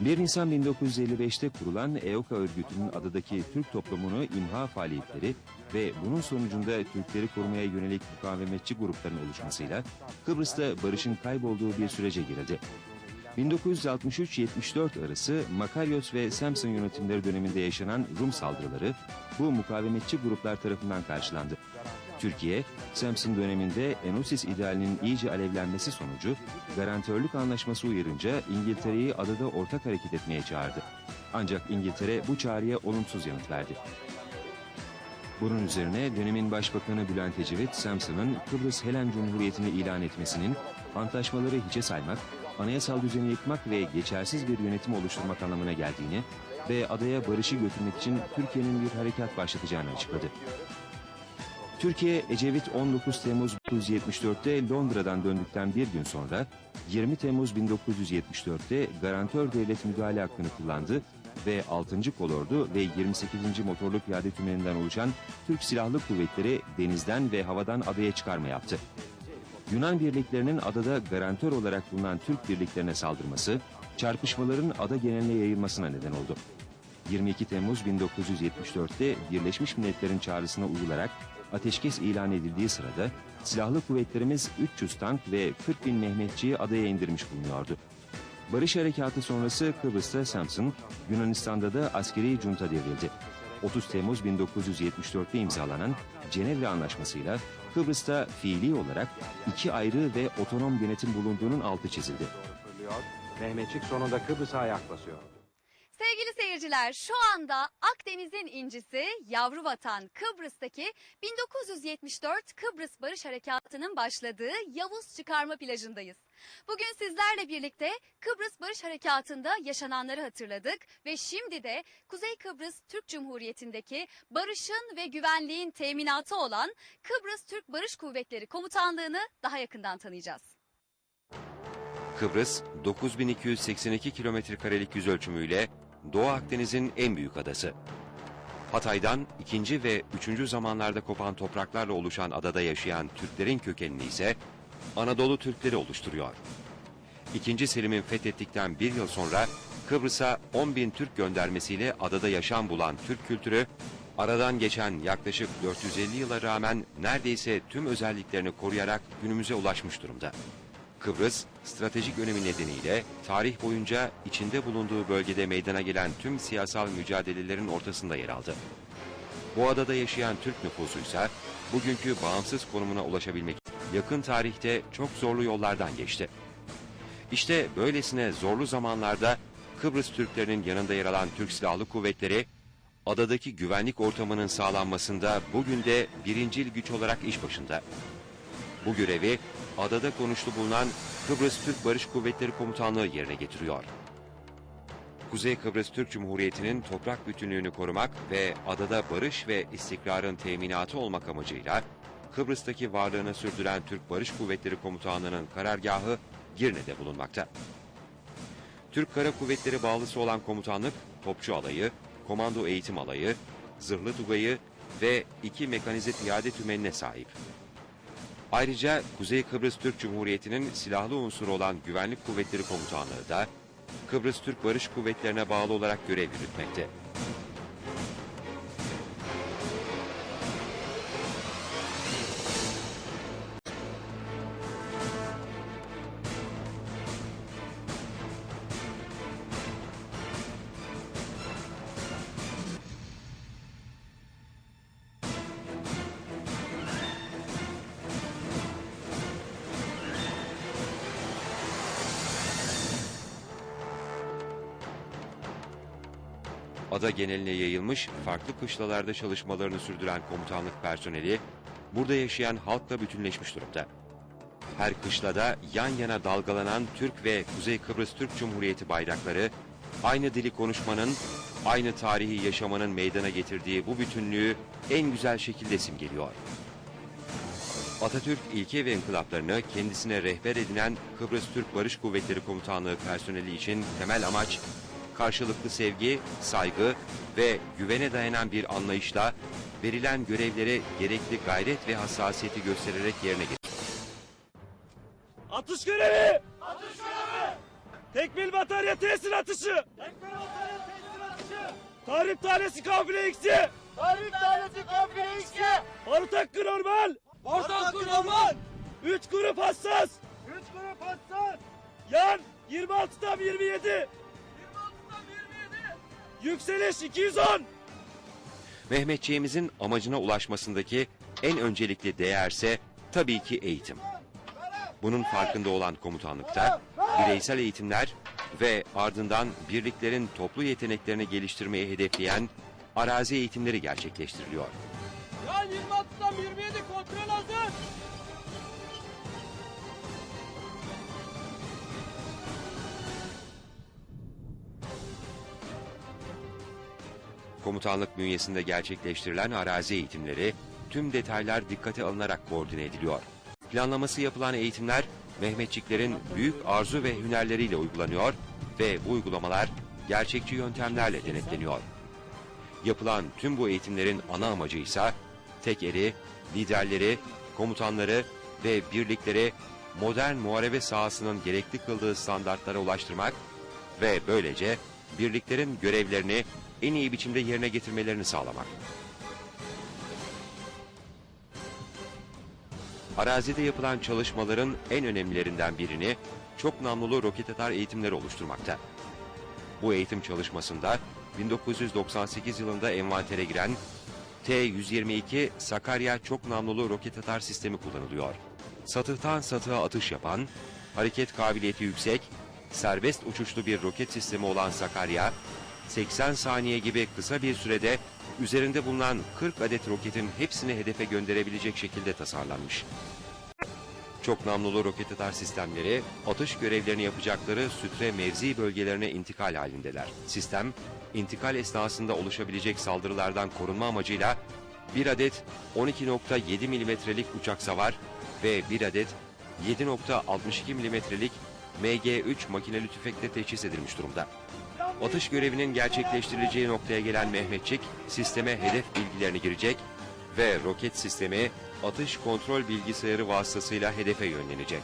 1 Nisan 1955'te kurulan EOKA örgütünün adadaki Türk toplumunu imha faaliyetleri ve bunun sonucunda Türkleri korumaya yönelik mukavemetçi grupların oluşmasıyla Kıbrıs'ta barışın kaybolduğu bir sürece girildi. 1963-74 arası Makaryos ve Samson yönetimleri döneminde yaşanan Rum saldırıları bu mukavemetçi gruplar tarafından karşılandı. Türkiye, Samson döneminde Enosis idealinin iyice alevlenmesi sonucu garantörlük anlaşması uyarınca İngiltere'yi adada ortak hareket etmeye çağırdı. Ancak İngiltere bu çağrıya olumsuz yanıt verdi. Bunun üzerine dönemin Başbakanı Bülent Ecevit, Samson'ın Kıbrıs Helen Cumhuriyeti'ni ilan etmesinin antlaşmaları hiçe saymak, anayasal düzeni yıkmak ve geçersiz bir yönetim oluşturmak anlamına geldiğini ve adaya barışı götürmek için Türkiye'nin bir harekat başlatacağını açıkladı. Türkiye, Ecevit 19 Temmuz 1974'te Londra'dan döndükten bir gün sonra 20 Temmuz 1974'te garantör devlet müdahale hakkını kullandı ve 6. Kolordu ve 28. Motorlu Piyade Tümeninden oluşan Türk Silahlı Kuvvetleri denizden ve havadan adaya çıkarma yaptı. Yunan birliklerinin adada garantör olarak bulunan Türk birliklerine saldırması, çarpışmaların ada geneline yayılmasına neden oldu. 22 Temmuz 1974'te Birleşmiş Milletler'in çağrısına uyularak ateşkes ilan edildiği sırada silahlı kuvvetlerimiz 300 tank ve 40 bin Mehmetçiyi adaya indirmiş bulunuyordu. Barış harekatı sonrası Kıbrıs'ta Samsun, Yunanistan'da da askeri junta devrildi. 30 Temmuz 1974'te imzalanan Cenevre Anlaşması'yla Kıbrıs'ta fiili olarak iki ayrı ve otonom yönetim bulunduğunun altı çizildi. Mehmetçik sonunda Kıbrıs'a ayak basıyor. Sevgili seyirciler şu anda Akdeniz'in incisi yavru vatan Kıbrıs'taki 1974 Kıbrıs Barış Harekatı'nın başladığı Yavuz Çıkarma plajındayız. Bugün sizlerle birlikte Kıbrıs Barış Harekatı'nda yaşananları hatırladık ve şimdi de Kuzey Kıbrıs Türk Cumhuriyeti'ndeki barışın ve güvenliğin teminatı olan Kıbrıs Türk Barış Kuvvetleri Komutanlığı'nı daha yakından tanıyacağız. Kıbrıs 9282 kilometre karelik yüz ölçümüyle Doğu Akdeniz'in en büyük adası. Hatay'dan ikinci ve üçüncü zamanlarda kopan topraklarla oluşan adada yaşayan Türklerin kökenini ise Anadolu Türkleri oluşturuyor. İkinci Selim'in fethettikten bir yıl sonra Kıbrıs'a 10 bin Türk göndermesiyle adada yaşam bulan Türk kültürü, aradan geçen yaklaşık 450 yıla rağmen neredeyse tüm özelliklerini koruyarak günümüze ulaşmış durumda. Kıbrıs, stratejik önemi nedeniyle tarih boyunca içinde bulunduğu bölgede meydana gelen tüm siyasal mücadelelerin ortasında yer aldı. Bu adada yaşayan Türk nüfusuysa bugünkü bağımsız konumuna ulaşabilmek yakın tarihte çok zorlu yollardan geçti. İşte böylesine zorlu zamanlarda Kıbrıs Türklerinin yanında yer alan Türk Silahlı Kuvvetleri, adadaki güvenlik ortamının sağlanmasında bugün de birincil güç olarak iş başında. Bu görevi adada konuşlu bulunan Kıbrıs Türk Barış Kuvvetleri Komutanlığı yerine getiriyor. Kuzey Kıbrıs Türk Cumhuriyeti'nin toprak bütünlüğünü korumak ve adada barış ve istikrarın teminatı olmak amacıyla Kıbrıs'taki varlığını sürdüren Türk Barış Kuvvetleri Komutanlığı'nın karargahı Girne'de bulunmakta. Türk Kara Kuvvetleri bağlısı olan komutanlık, Topçu Alayı, Komando Eğitim Alayı, Zırhlı Tugayı ve iki mekanize piyade tümenine sahip. Ayrıca Kuzey Kıbrıs Türk Cumhuriyeti'nin silahlı unsuru olan Güvenlik Kuvvetleri Komutanlığı da Kıbrıs Türk Barış Kuvvetlerine bağlı olarak görev yürütmekte. Ada geneline yayılmış farklı kışlalarda çalışmalarını sürdüren komutanlık personeli burada yaşayan halkla bütünleşmiş durumda. Her kışlada yan yana dalgalanan Türk ve Kuzey Kıbrıs Türk Cumhuriyeti bayrakları aynı dili konuşmanın, aynı tarihi yaşamanın meydana getirdiği bu bütünlüğü en güzel şekilde simgeliyor. Atatürk ilke ve inkılaplarını kendisine rehber edinen Kıbrıs Türk Barış Kuvvetleri Komutanlığı personeli için temel amaç karşılıklı sevgi, saygı ve güvene dayanan bir anlayışla verilen görevleri gerekli gayret ve hassasiyeti göstererek yerine getirmek. Atış görevi! Atış görevi! Tekmil batarya tesir atışı. Tekmil batarya tesir atışı. Tarif tanesi kafile X'i. Tarif tanesi kafile X'i. Barut hakkı normal. Barut hakkı normal. 3 grup hassas. 3 grup hassas. Yan 26'dan 27. 26'dan 27. Yükseliş 210. Mehmetçiğimizin amacına ulaşmasındaki en öncelikli değerse tabii ki eğitim. Bunun farkında olan komutanlıkta bireysel eğitimler ve ardından birliklerin toplu yeteneklerini geliştirmeyi hedefleyen arazi eğitimleri gerçekleştiriliyor. Yan 26'dan 27 kontrol hazır. Komutanlık bünyesinde gerçekleştirilen arazi eğitimleri tüm detaylar dikkate alınarak koordine ediliyor. Planlaması yapılan eğitimler Mehmetçiklerin büyük arzu ve hünerleriyle uygulanıyor ve bu uygulamalar gerçekçi yöntemlerle denetleniyor. Yapılan tüm bu eğitimlerin ana amacı ise tek eri, liderleri, komutanları ve birlikleri modern muharebe sahasının gerekli kıldığı standartlara ulaştırmak ve böylece birliklerin görevlerini en iyi biçimde yerine getirmelerini sağlamak. Arazide yapılan çalışmaların en önemlilerinden birini çok namlulu roket atar eğitimleri oluşturmakta. Bu eğitim çalışmasında 1998 yılında envantere giren T-122 Sakarya çok namlulu roket atar sistemi kullanılıyor. Satıhtan satığa atış yapan, hareket kabiliyeti yüksek, serbest uçuşlu bir roket sistemi olan Sakarya, 80 saniye gibi kısa bir sürede üzerinde bulunan 40 adet roketin hepsini hedefe gönderebilecek şekilde tasarlanmış. Çok namlulu roket atar sistemleri atış görevlerini yapacakları sütre mevzi bölgelerine intikal halindeler. Sistem, intikal esnasında oluşabilecek saldırılardan korunma amacıyla bir adet 12.7 milimetrelik uçak savar ve bir adet 7.62 milimetrelik MG-3 makineli tüfekle teçhiz edilmiş durumda. Atış görevinin gerçekleştirileceği noktaya gelen Mehmetçik, sisteme hedef bilgilerini girecek ve roket sistemi atış kontrol bilgisayarı vasıtasıyla hedefe yönlenecek.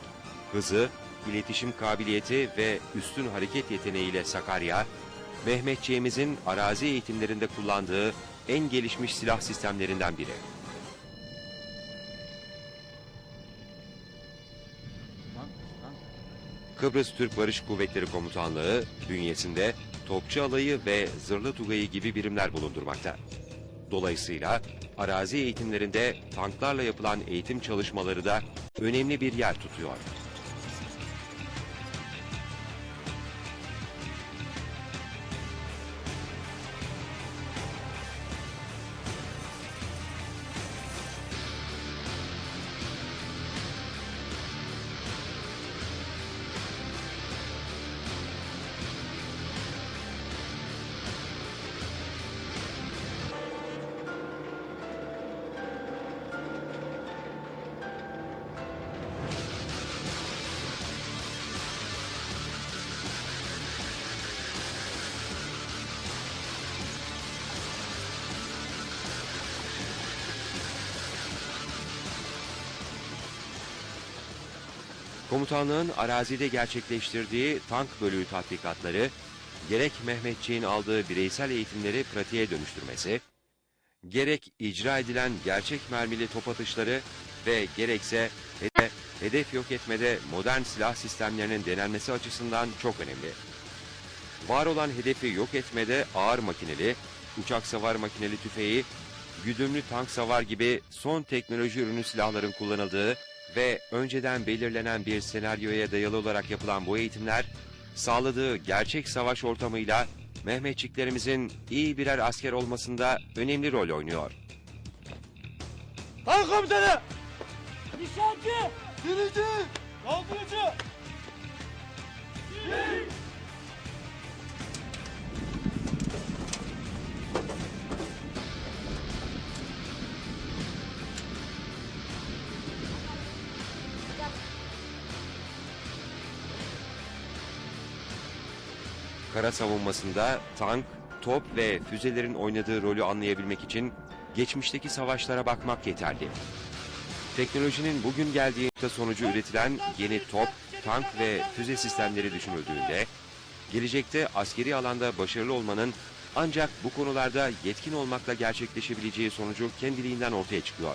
Hızı, iletişim kabiliyeti ve üstün hareket yeteneğiyle Sakarya, Mehmetçiğimizin arazi eğitimlerinde kullandığı en gelişmiş silah sistemlerinden biri. Kıbrıs Türk Barış Kuvvetleri Komutanlığı bünyesinde Topçu Alayı ve Zırhlı Tugayı gibi birimler bulundurmakta. Dolayısıyla arazi eğitimlerinde tanklarla yapılan eğitim çalışmaları da önemli bir yer tutuyor. Komutanlığın arazide gerçekleştirdiği tank bölüğü tatbikatları, gerek Mehmetçiğin aldığı bireysel eğitimleri pratiğe dönüştürmesi, gerek icra edilen gerçek mermili top atışları ve gerekse hede- hedef yok etmede modern silah sistemlerinin denenmesi açısından çok önemli. Var olan hedefi yok etmede ağır makineli, uçak savar makineli tüfeği, güdümlü tank savar gibi son teknoloji ürünü silahların kullanıldığı ve önceden belirlenen bir senaryoya dayalı olarak yapılan bu eğitimler, sağladığı gerçek savaş ortamıyla Mehmetçiklerimizin iyi birer asker olmasında önemli rol oynuyor. Tank komutanı. Nişancı. Birici. Doldurucu. Kara savunmasında tank, top ve füzelerin oynadığı rolü anlayabilmek için geçmişteki savaşlara bakmak yeterli. Teknolojinin bugün geldiği sonucu üretilen yeni top, tank ve füze sistemleri düşünüldüğünde gelecekte askeri alanda başarılı olmanın ancak bu konularda yetkin olmakla gerçekleşebileceği sonucu kendiliğinden ortaya çıkıyor.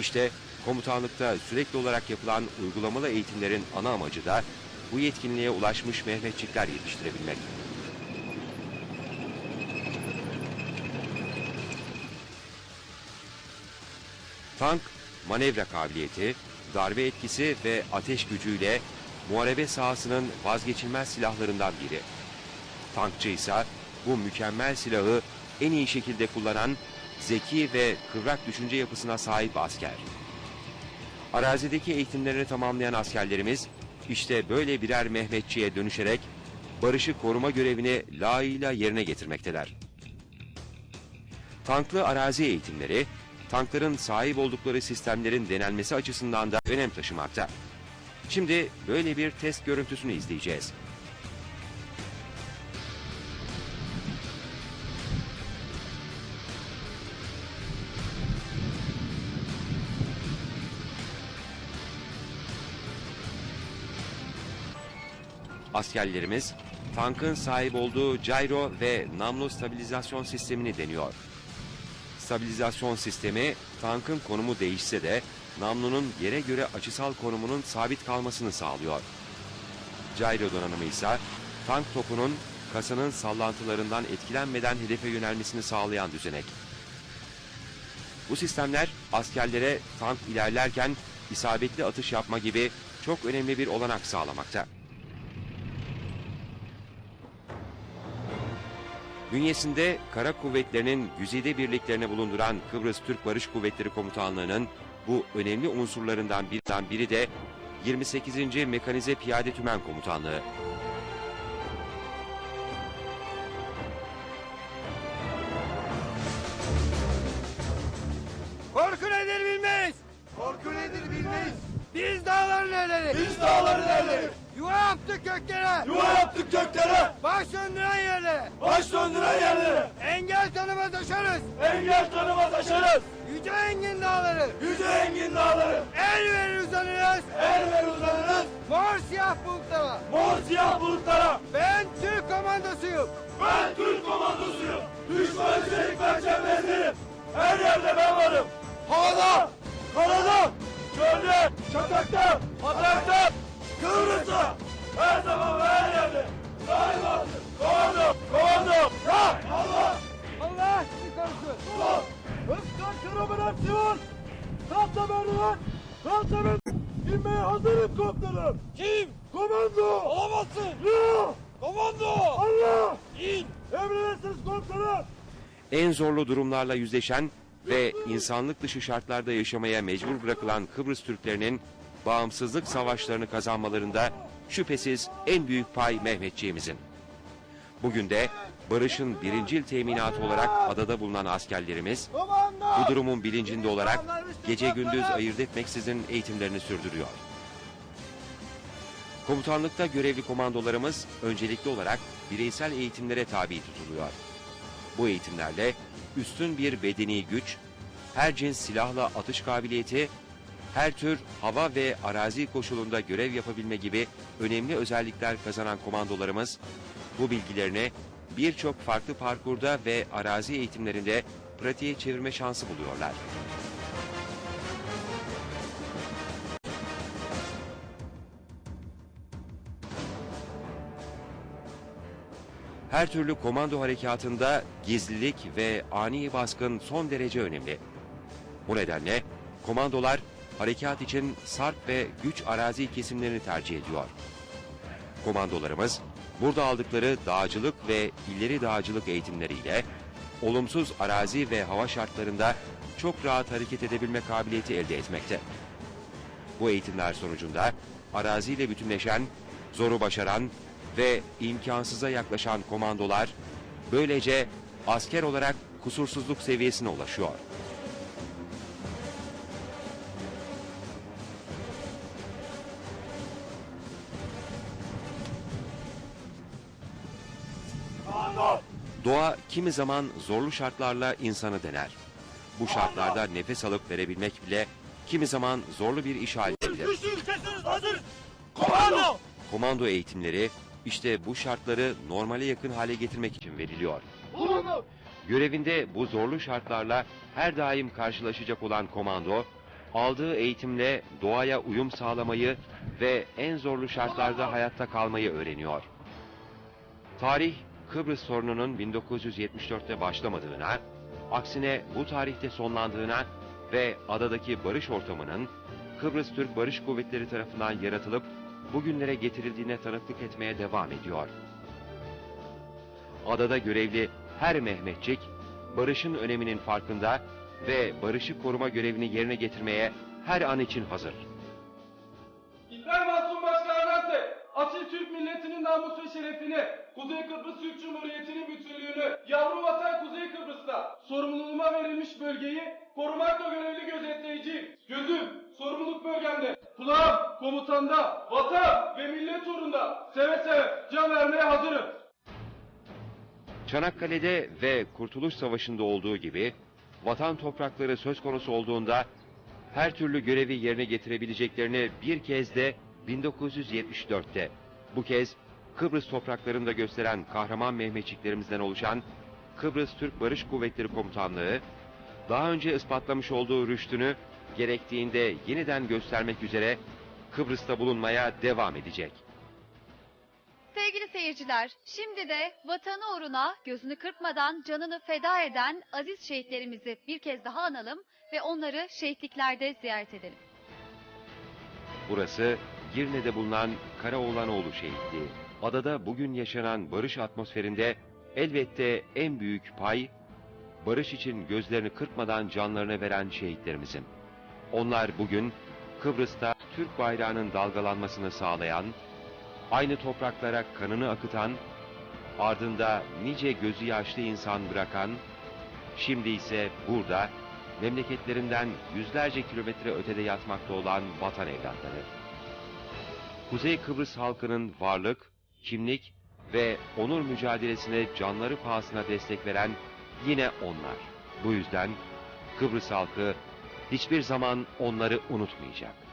İşte komutanlıkta sürekli olarak yapılan uygulamalı eğitimlerin ana amacı da bu yetkinliğe ulaşmış Mehmetçikler yetiştirebilmek. Tank, manevra kabiliyeti, darbe etkisi ve ateş gücüyle muharebe sahasının vazgeçilmez silahlarından biri. Tankçı ise bu mükemmel silahı en iyi şekilde kullanan zeki ve kıvrak düşünce yapısına sahip asker. Arazideki eğitimlerini tamamlayan askerlerimiz işte böyle birer Mehmetçiye dönüşerek barışı koruma görevini layığıyla yerine getirmekteler. Tanklı arazi eğitimleri, tankların sahip oldukları sistemlerin denenmesi açısından da önem taşımakta. Şimdi böyle bir test görüntüsünü izleyeceğiz. Askerlerimiz tankın sahip olduğu gyro ve namlu stabilizasyon sistemini deniyor. Stabilizasyon sistemi tankın konumu değişse de namlunun yere göre açısal konumunun sabit kalmasını sağlıyor. Gyro donanımı ise tank topunun kasanın sallantılarından etkilenmeden hedefe yönelmesini sağlayan düzenek. Bu sistemler askerlere tank ilerlerken isabetli atış yapma gibi çok önemli bir olanak sağlamakta. Bünyesinde kara kuvvetlerinin güzide birliklerini bulunduran Kıbrıs Türk Barış Kuvvetleri Komutanlığı'nın bu önemli unsurlarından birinden biri de 28. Mekanize Piyade Tümen Komutanlığı. Korku nedir bilmeyiz. Korku nedir bilmeyiz. Biz dağların erleri. Biz dağların erleri. Yuva yaptık göklere. Yuva yaptık göklere. Baş döndüren yerlere. Baş döndüren yerlere. Engel tanımaz aşarız. Engel tanımaz aşarız. Yüce engin dağları. Yüce engin dağları. El verir uzanırız. El ver uzanırız. Mor siyah bulutlara. Mor siyah bulutlara. Ben Türk komandosuyum. Ben Türk komandosuyum. Düşman üstelik ben çembezlerim. Her yerde ben varım. Havada, karada, çölde, çatakta, patakta, Kıbrıs'ta. Her zaman ve her yerde. Daima komando, komando. Ya Allah. Allah sizi korusun. Allah. Özkan Karamanasyon. Tahta merdiven. Tahta merdiven. İnmeye hazırım komutanım. Kim? Komando. Olamazsın. Ya. Komando. Allah. İn. Emredersiniz komutanım. En zorlu durumlarla yüzleşen ve insanlık dışı şartlarda yaşamaya mecbur bırakılan Kıbrıs Türklerinin bağımsızlık savaşlarını kazanmalarında şüphesiz en büyük pay Mehmetçiğimizin. Bugün de barışın birincil teminatı olarak adada bulunan askerlerimiz bu durumun bilincinde olarak gece gündüz ayırt etmeksizin eğitimlerini sürdürüyor. Komutanlıkta görevli komandolarımız öncelikli olarak bireysel eğitimlere tabi tutuluyor. Bu eğitimlerle üstün bir bedeni güç, her cins silahla atış kabiliyeti, her tür hava ve arazi koşulunda görev yapabilme gibi önemli özellikler kazanan komandolarımız bu bilgilerini birçok farklı parkurda ve arazi eğitimlerinde pratiğe çevirme şansı buluyorlar. Her türlü komando harekatında gizlilik ve ani baskın son derece önemli. Bu nedenle komandolar harekat için sarp ve güç arazi kesimlerini tercih ediyor. Komandolarımız burada aldıkları dağcılık ve ileri dağcılık eğitimleriyle olumsuz arazi ve hava şartlarında çok rahat hareket edebilme kabiliyeti elde etmekte. Bu eğitimler sonucunda araziyle bütünleşen, zoru başaran ve imkansıza yaklaşan komandolar böylece asker olarak kusursuzluk seviyesine ulaşıyor. Doğa kimi zaman zorlu şartlarla insanı dener. Bu şartlarda nefes alıp verebilmek bile kimi zaman zorlu bir iş hazır. Komando. Komando eğitimleri İşte bu şartları normale yakın hale getirmek için veriliyor. Görevinde bu zorlu şartlarla her daim karşılaşacak olan komando, aldığı eğitimle doğaya uyum sağlamayı ve en zorlu şartlarda hayatta kalmayı öğreniyor. Tarih, Kıbrıs sorununun 1974'te başlamadığına, aksine bu tarihte sonlandığına ve adadaki barış ortamının Kıbrıs Türk Barış Kuvvetleri tarafından yaratılıp bugünlere getirildiğine tanıklık etmeye devam ediyor. Adada görevli her Mehmetçik, barışın öneminin farkında ve barışı koruma görevini yerine getirmeye her an için hazır. Şerefini, Kuzey Kıbrıs Türk Cumhuriyeti'nin bütünlüğünü, yavru vatan Kuzey Kıbrıs'ta sorumluluğuma verilmiş bölgeyi korumakla görevli gözetleyiciyim. Gözüm, sorumluluk bölgemde, kulağım, komutanda, vatan ve millet uğrunda seve seve can vermeye hazırım. Çanakkale'de ve Kurtuluş Savaşı'nda olduğu gibi vatan toprakları söz konusu olduğunda her türlü görevi yerine getirebileceklerini bir kez de 1974'te bu kez Kıbrıs topraklarında gösteren kahraman Mehmetçiklerimizden oluşan Kıbrıs Türk Barış Kuvvetleri Komutanlığı daha önce ispatlamış olduğu rüştünü gerektiğinde yeniden göstermek üzere Kıbrıs'ta bulunmaya devam edecek. Sevgili seyirciler, şimdi de vatanı uğruna gözünü kırpmadan canını feda eden aziz şehitlerimizi bir kez daha analım ve onları şehitliklerde ziyaret edelim. Burası Girne'de bulunan Karaoğlanoğlu Şehitliği. Adada bugün yaşanan barış atmosferinde elbette en büyük pay barış için gözlerini kırpmadan canlarını veren şehitlerimizin. Onlar bugün Kıbrıs'ta Türk bayrağının dalgalanmasını sağlayan, aynı topraklara kanını akıtan, ardında nice gözü yaşlı insan bırakan, şimdi ise burada memleketlerinden yüzlerce kilometre ötede yatmakta olan vatan evlatları. Kuzey Kıbrıs halkının varlık, kimlik ve onur mücadelesine canları pahasına destek veren yine onlar. Bu yüzden Kıbrıs halkı hiçbir zaman onları unutmayacak.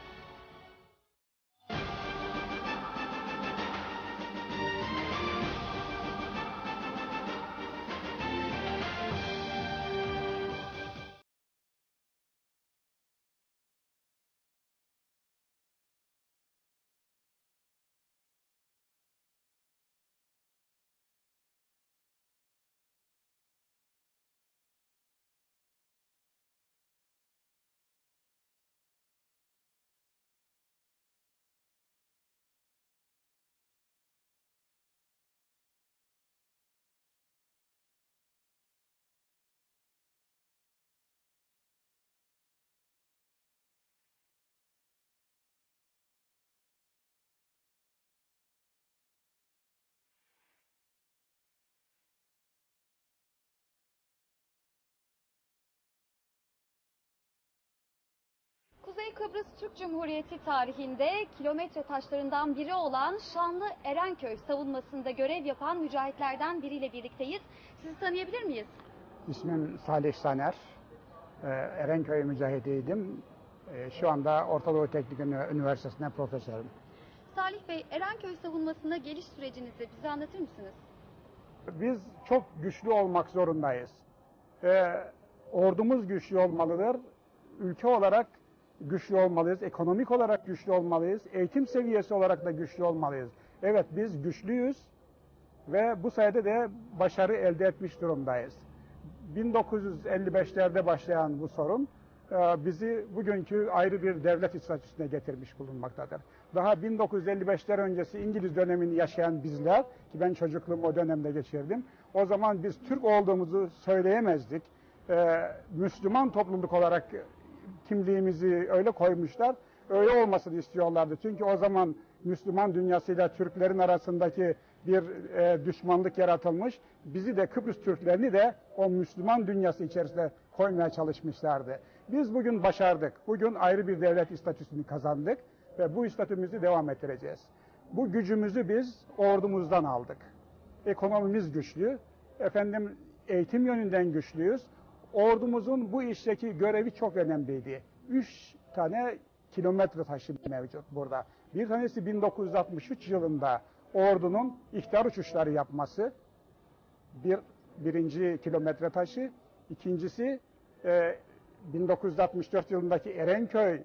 Kuzey Kıbrıs Türk Cumhuriyeti tarihinde kilometre taşlarından biri olan şanlı Erenköy savunmasında görev yapan mücahitlerden biriyle birlikteyiz. Sizi tanıyabilir miyiz? İsmim Salih Saner. Ee, Erenköy mücahidiydim. Ee, Şu anda Orta Doğu Teknik Üniversitesi'nde profesörüm. Salih Bey, Erenköy savunmasına geliş sürecinizi bize anlatır mısınız? Biz çok güçlü olmak zorundayız. Ee, Ordumuz güçlü olmalıdır. Ülke olarak güçlü olmalıyız. Ekonomik olarak güçlü olmalıyız. Eğitim seviyesi olarak da güçlü olmalıyız. Evet biz güçlüyüz ve bu sayede de başarı elde etmiş durumdayız. 1955'lerde başlayan bu sorun e, bizi bugünkü ayrı bir devlet statüsüne getirmiş bulunmaktadır. Daha 1955'ler öncesi İngiliz dönemini yaşayan bizler, ki ben çocukluğumu o dönemde geçirdim, o zaman biz Türk olduğumuzu söyleyemezdik. E, Müslüman topluluk olarak kimliğimizi öyle koymuşlar, öyle olmasını istiyorlardı. Çünkü o zaman Müslüman dünyasıyla Türklerin arasındaki bir e, düşmanlık yaratılmış. Bizi de Kıbrıs Türklerini de o Müslüman dünyası içerisinde koymaya çalışmışlardı. Biz bugün başardık. Bugün ayrı bir devlet statüsünü kazandık ve bu statümüzü devam ettireceğiz. Bu gücümüzü biz ordumuzdan aldık. Ekonomimiz güçlü. Efendim eğitim yönünden güçlüyüz. Ordumuzun bu işteki görevi çok önemliydi. Üç tane kilometre taşı mevcut burada. Bir tanesi 1963 yılında ordunun ihtar uçuşları yapması bir birinci kilometre taşı. İkincisi e, 1964 yılındaki Erenköy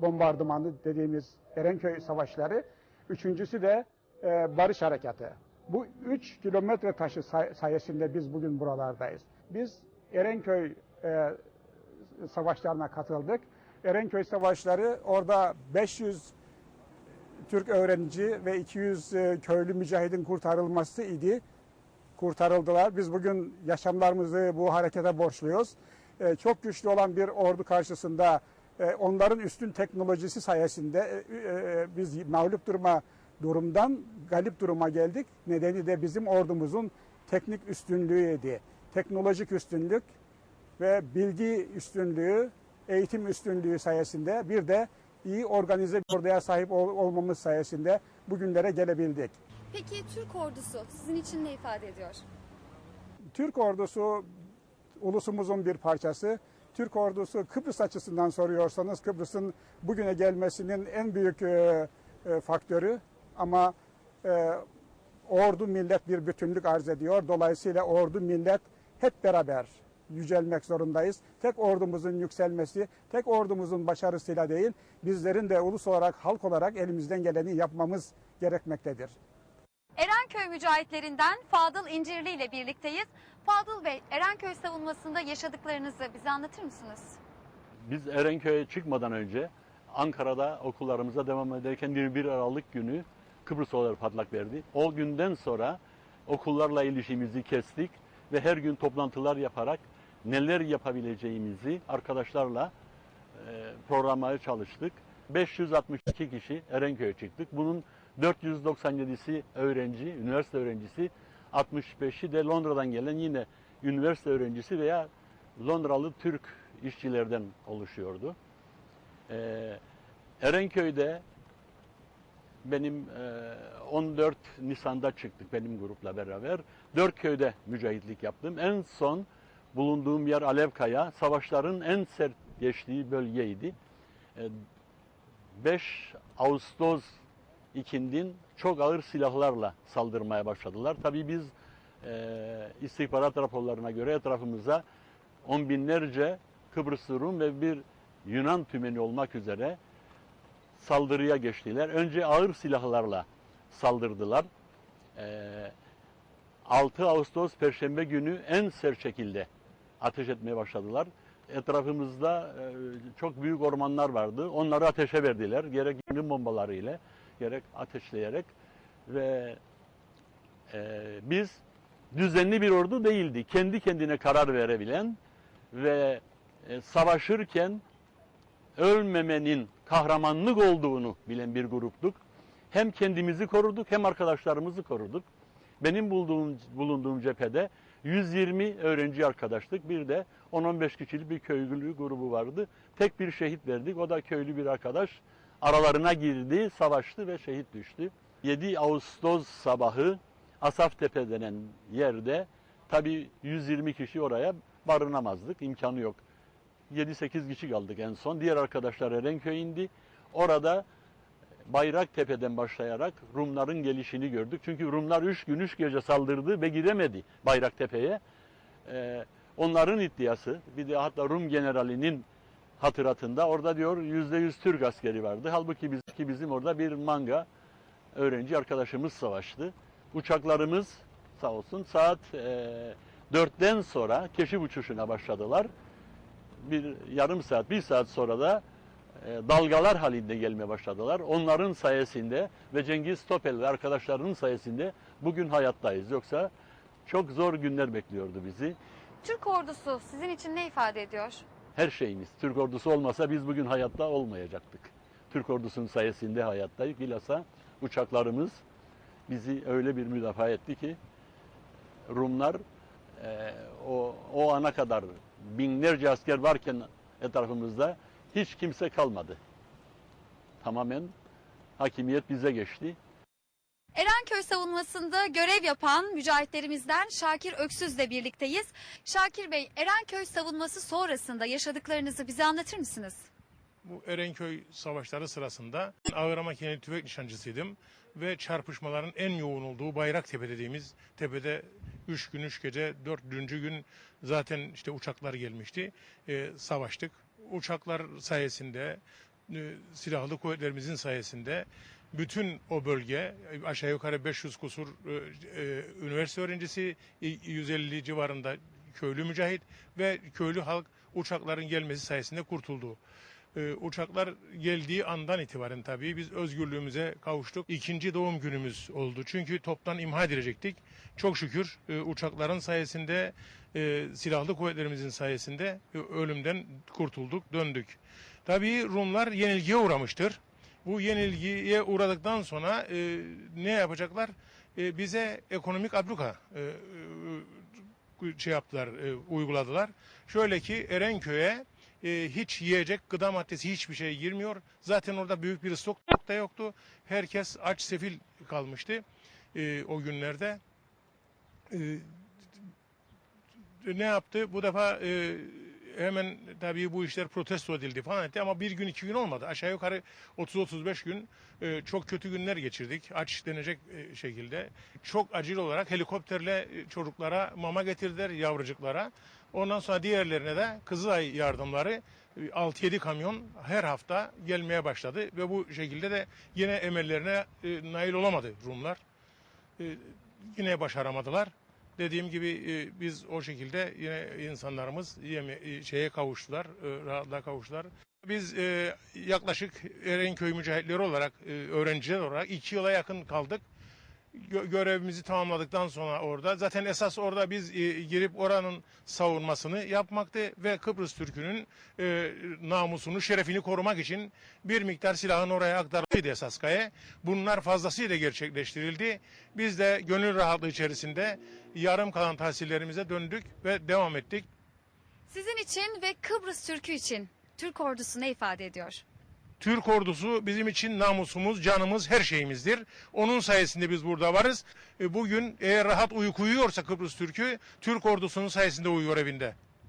bombardımanı dediğimiz Erenköy savaşları. Üçüncüsü de e, barış harekatı. Bu üç kilometre taşı say- sayesinde biz bugün buralardayız. Biz Erenköy e, savaşlarına katıldık. Erenköy savaşları orada 500 Türk öğrenci ve 200 e, köylü mücahidin kurtarılması idi. Kurtarıldılar. Biz bugün yaşamlarımızı bu harekete borçluyuz. E, Çok güçlü olan bir ordu karşısında e, onların üstün teknolojisi sayesinde e, e, biz mağlup durma durumdan galip duruma geldik. Nedeni de bizim ordumuzun teknik üstünlüğüydü. Teknolojik üstünlük ve bilgi üstünlüğü, eğitim üstünlüğü sayesinde bir de iyi organize bir orduya sahip ol- olmamız sayesinde bugünlere gelebildik. Peki Türk ordusu sizin için ne ifade ediyor? Türk ordusu ulusumuzun bir parçası. Türk ordusu Kıbrıs açısından soruyorsanız Kıbrıs'ın bugüne gelmesinin en büyük e, e, faktörü ama e, ordu millet bir bütünlük arz ediyor. Dolayısıyla ordu millet hep beraber yücelmek zorundayız. Tek ordumuzun yükselmesi, tek ordumuzun başarısıyla değil, bizlerin de ulus olarak, halk olarak elimizden geleni yapmamız gerekmektedir. Erenköy mücahitlerinden Fadıl İncirli ile birlikteyiz. Fadıl Bey, Erenköy savunmasında yaşadıklarınızı bize anlatır mısınız? Biz Erenköy'e çıkmadan önce Ankara'da okullarımıza devam ederken 21 Aralık günü Kıbrıs olayları patlak verdi. O günden sonra okullarla ilişkimizi kestik ve her gün toplantılar yaparak neler yapabileceğimizi arkadaşlarla e, programlamaya çalıştık. 562 kişi Erenköy'e çıktık. Bunun 497'si öğrenci, üniversite öğrencisi, 65'i de Londra'dan gelen yine üniversite öğrencisi veya Londralı Türk işçilerden oluşuyordu. Ee, Erenköy'de benim e, 14 Nisan'da çıktık benim grupla beraber. Dört köyde mücahitlik yaptım. En son bulunduğum yer Alevkaya. Savaşların en sert geçtiği bölgeydi. Ee, 5 Ağustos ikindin çok ağır silahlarla saldırmaya başladılar. Tabii biz e, istihbarat raporlarına göre etrafımıza on binlerce Kıbrıs Rum ve bir Yunan tümeni olmak üzere saldırıya geçtiler. Önce ağır silahlarla saldırdılar. Ee, 6 Ağustos Perşembe günü en sert şekilde ateş etmeye başladılar. Etrafımızda e, çok büyük ormanlar vardı. Onları ateşe verdiler. Gerek yangın bombaları ile gerek ateşleyerek ve e, biz düzenli bir ordu değildi. Kendi kendine karar verebilen ve e, savaşırken ölmemenin kahramanlık olduğunu bilen bir gruptuk. Hem kendimizi koruduk hem arkadaşlarımızı koruduk. Benim bulduğum, bulunduğum cephede 120 öğrenci arkadaşlık bir de 10-15 kişilik bir köylü grubu vardı. Tek bir şehit verdik. O da köylü bir arkadaş. Aralarına girdi, savaştı ve şehit düştü. 7 Ağustos sabahı Asaftepe denen yerde tabii 120 kişi oraya barınamazdık. imkanı yok. 7-8 kişi kaldık en son. Diğer arkadaşlar Erenköy'e indi. Orada Bayraktepe'den başlayarak Rumların gelişini gördük. Çünkü Rumlar 3 gün 3 gece saldırdı ve gidemedi Bayraktepe'ye. Ee, onların iddiası, bir de hatta Rum generalinin hatıratında orada diyor %100 Türk askeri vardı. Halbuki biz, ki bizim orada bir manga öğrenci arkadaşımız savaştı. Uçaklarımız sağ olsun saat e, 4'ten sonra keşif uçuşuna başladılar. Bir yarım saat, bir saat sonra da e, dalgalar halinde gelmeye başladılar. Onların sayesinde ve Cengiz Topel ve arkadaşlarının sayesinde bugün hayattayız. Yoksa çok zor günler bekliyordu bizi. Türk ordusu sizin için ne ifade ediyor? Her şeyimiz. Türk ordusu olmasa biz bugün hayatta olmayacaktık. Türk ordusunun sayesinde hayattayız. Bilhassa uçaklarımız bizi öyle bir müdafaa etti ki Rumlar e, o, o ana kadar binlerce asker varken etrafımızda hiç kimse kalmadı. Tamamen hakimiyet bize geçti. Erenköy savunmasında görev yapan mücahitlerimizden Şakir Öksüz'le birlikteyiz. Şakir Bey, Erenköy savunması sonrasında yaşadıklarınızı bize anlatır mısınız? Bu Erenköy savaşları sırasında ağır makine tüfek nişancısıydım. ve çarpışmaların en yoğun olduğu Bayraktepe dediğimiz tepede 3 gün 3 gece 4. gün zaten işte uçaklar gelmişti. E, savaştık. Uçaklar sayesinde e, silahlı kuvvetlerimizin sayesinde bütün o bölge e, aşağı yukarı 500 kusur e, e, üniversite öğrencisi, e, 150 civarında köylü mücahit ve köylü halk uçakların gelmesi sayesinde kurtuldu. Ee, uçaklar geldiği andan itibaren tabii biz özgürlüğümüze kavuştuk. İkinci doğum günümüz oldu. Çünkü toptan imha edilecektik. Çok şükür e, uçakların sayesinde, e, silahlı kuvvetlerimizin sayesinde e, ölümden kurtulduk, döndük. Tabii Rumlar yenilgiye uğramıştır. Bu yenilgiye uğradıktan sonra e, ne yapacaklar? E, bize ekonomik abluka e, e, şey yaptılar, e, uyguladılar. Şöyle ki Erenköy'e e, hiç yiyecek gıda maddesi hiçbir şey girmiyor. Zaten orada büyük bir stok da yoktu. Herkes aç sefil kalmıştı e, o günlerde. E, ne yaptı? Bu defa e, hemen tabii bu işler protesto edildi falan etti ama bir gün iki gün olmadı. Aşağı yukarı 30-35 gün e, çok kötü günler geçirdik. Aç denecek e, şekilde. Çok acil olarak helikopterle e, çocuklara mama getirdiler yavrucuklara. Ondan sonra diğerlerine de Kızılay yardımları e, 6-7 kamyon her hafta gelmeye başladı ve bu şekilde de yine emellerine e, nail olamadı Rumlar. E, yine başaramadılar. Dediğim gibi e, biz o şekilde yine insanlarımız yeme, e, şeye kavuştular, e, rahatlığa kavuştular. Biz e, yaklaşık Erenköy mücahitleri olarak, e, öğrenciler olarak iki yıla yakın kaldık. Gö- görevimizi tamamladıktan sonra orada zaten esas orada biz e, girip oranın savunmasını yapmaktı ve Kıbrıs Türk'ünün e, namusunu, şerefini korumak için bir miktar silahın oraya aktarılıydı esas gaye. Bunlar fazlasıyla gerçekleştirildi. Biz de gönül rahatlığı içerisinde yarım kalan tahsillerimize döndük ve devam ettik. Sizin için ve Kıbrıs Türk'ü için Türk ordusu ne ifade ediyor? Türk ordusu bizim için namusumuz, canımız, her şeyimizdir. Onun sayesinde biz burada varız. E, Bugün eğer rahat uyku uyuyorsa Kıbrıs Türk'ü, Türk ordusunun sayesinde uyuyor evinde.